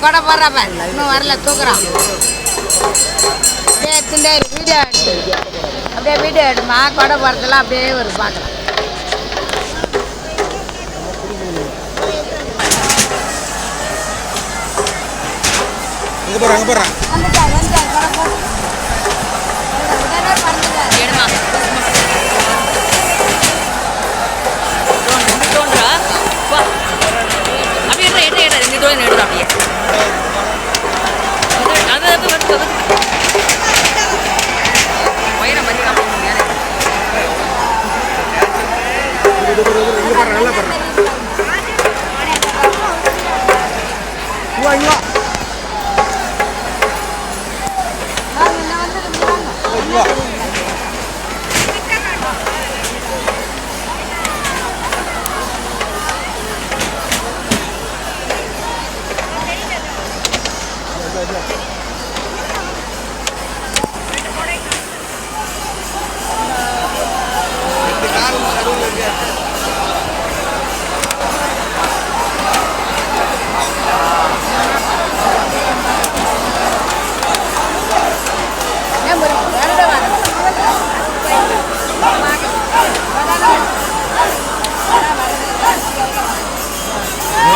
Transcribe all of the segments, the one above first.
கொடை போடுறப்ப இன்னும் வரல தூக்குறோம் அப்படியே எடுத்துட்டே வீடியோ எடுத்து அப்படியே வீடியோ எடுமா கொடை போடுறதுலாம் அப்படியே ஒரு பார்க்கலாம் அங்கே போகிறேன் அங்கே போகிறேன் yeah.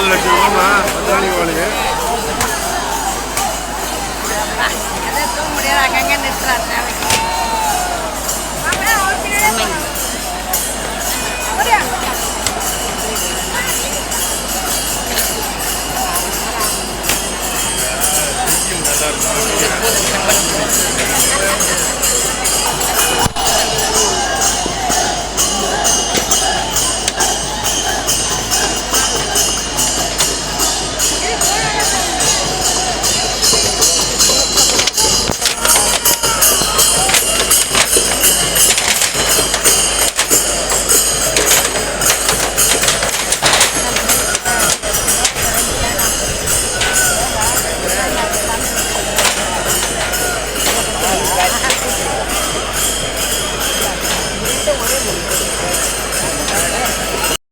மூணு லட்சம் ரூபாமா பத்து நாளைக்கு வாழுங்க அதை